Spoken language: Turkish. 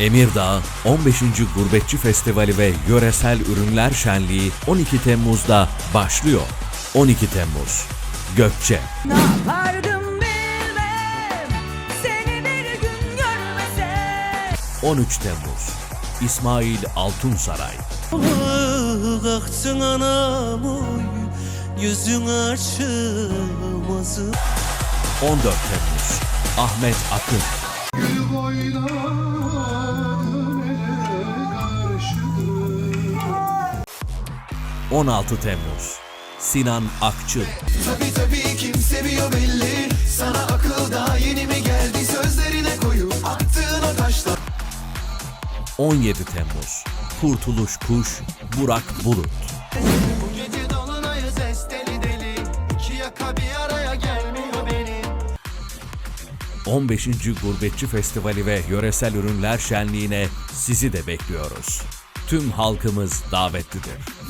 Emirdağ 15. Gurbetçi Festivali ve Yöresel Ürünler Şenliği 12 Temmuz'da başlıyor. 12 Temmuz Gökçe Ne yapardım bilmem Seni bir gün görmesem 13 Temmuz İsmail Altunsaray Kalksın anam oy Yüzün açılmaz 14 Temmuz Ahmet Akın Gül boylarım 16 Temmuz. Sinan Akçıl. Tabi tabi kim seviyor belli. Sana akıl daha yeni mi geldi? Sözlerine koyup attığın o taşlar 17 Temmuz. Kurtuluş Kuş Burak Bulut. Bu gece dolunayı ses deli. İki yaka bir araya gelmiyor benim 15. Gurbetçi Festivali ve Yöresel Ürünler Şenliği'ne sizi de bekliyoruz. Tüm halkımız davetlidir.